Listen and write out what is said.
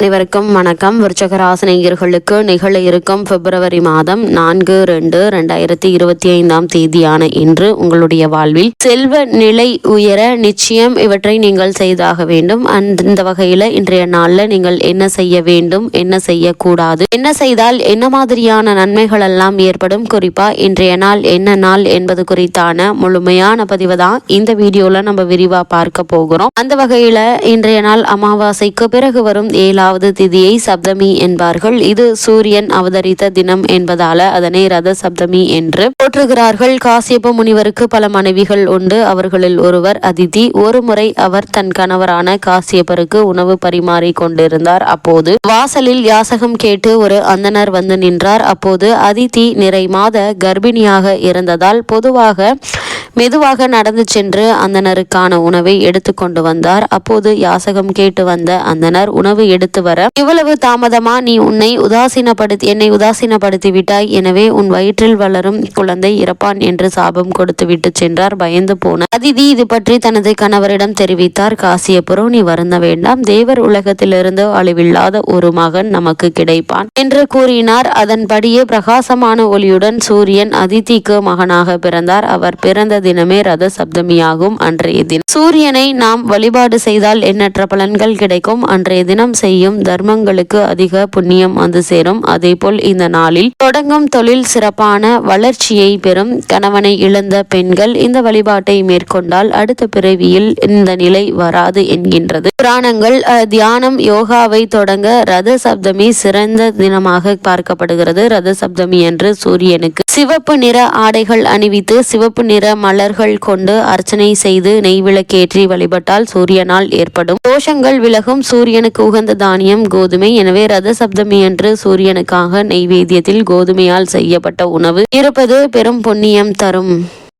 அனைவருக்கும் வணக்கம். விருச்சகராசினியர்களுக்கு நிகழ இருக்கும் பிப்ரவரி மாதம் நான்கு ரெண்டு ரெண்டாயிரத்தி இருபத்தி ஐந்தாம் தேதியான இன்று உங்களுடைய வாழ்வில் செல்வ நிலை உயர நிச்சயம் இவற்றை நீங்கள் செய்தாக வேண்டும். அந்த வகையில் இன்றைய நாளில் நீங்கள் என்ன செய்ய வேண்டும் என்ன செய்யக்கூடாது என்ன செய்தால் என்ன மாதிரியான நன்மைகள் எல்லாம் ஏற்படும்? குறிப்பா இன்றைய நாள் என்ன நாள் என்பது குறித்தான முழுமையான பதிவு தான் இந்த வீடியோல நம்ம விரிவா பார்க்க போகிறோம். அந்த வகையில இன்றைய நாள் அமாவாசைக்கு பிறகு வரும் ஏழாவது திதியை சப்தமி என்பார்கள். இது சூரியன் அவதரித்த தினம் என்பதால அதனை ரத சப்தமி என்று போற்றுகிறார்கள். காசியப்ப முனிவருக்கு பல மனைவிகள் உண்டு. அவர்களில் ஒருவர் அதிதி. ஒரு முறை அவர் தன் கணவரான காசியப்பருக்கு உணவு பரிமாறி கொண்டிருந்தார். அப்போது வாசலில் யாசகம் கேட்டு ஒரு அந்தனர் வந்து நின்றார். அப்போது அதிதி நிறை மாத கர்ப்பிணியாக இருந்ததால் பொதுவாக மெதுவாக நடந்து சென்று அந்தனருக்கான உணவை எடுத்து கொண்டு வந்தார். அப்போது யாசகம் கேட்டு வந்த அந்தனர் உணவு எடுத்து வர. இவ்வளவு தாமதமா நீ உன்னை உதாசீனப்படுத்தி என்னை உதாசீனப்படுத்தி விட்டாய் எனவே உன் வயிற்றில் வளரும் குழந்தை இறப்பான் என்று சாபம் கொடுத்து விட்டு சென்றார். பயந்து போன அதிதி இது பற்றி தனது கணவரிடம் தெரிவித்தார். காசியபுரம் நீ வருந்த வேண்டாம். தேவர் உலகத்திலிருந்து அழிவில்லாத ஒரு மகன் நமக்கு கிடைப்பான் என்று கூறினார். அதன்படியே பிரகாசமான ஒளியுடன் சூரியன் அதிதிக்கு மகனாக பிறந்தார். அவர் பிறந்தது தினமே ரத சப்தமியாகும் அன்றைய தினம். சூரியனை நாம் வழிபாடு செய்தால் எண்ணற்ற பலன்கள் கிடைக்கும். அன்றைய தினம் செய்யும் தர்மங்களுக்கு அதிக புண்ணியம் வந்து சேரும். அதேபோல் இந்த நாளில் தொடங்கும் தொழில் சிறப்பான வளர்ச்சியை பெறும் கணவனை இழந்த பெண்கள் இந்த வழிபாட்டை மேற்கொண்டால் அடுத்த பிறவியில் இந்த நிலை வராது என்கின்றது. புராணங்கள் தியானம் யோகாவை தொடங்க ரத சப்தமி சிறந்த தினமாக பார்க்கப்படுகிறது. ரத சப்தமி என்று சூரியனுக்கு சிவப்பு நிற ஆடைகள் அணிவித்து சிவப்பு நிற மலர்கள் கொண்டு அர்ச்சனை செய்து நெய் விளக்கேற்றி வழிபட்டால் சூரியனால் ஏற்படும். தோஷங்கள் விலகும். சூரியனுக்கு உகந்த தானியம் கோதுமை. எனவே ரத சப்தமி என்று சூரியனுக்காக நெய்வேத்தியத்தில் கோதுமையால் செய்யப்பட்ட உணவு. இருப்பது பெரும் புண்ணியம் தரும்.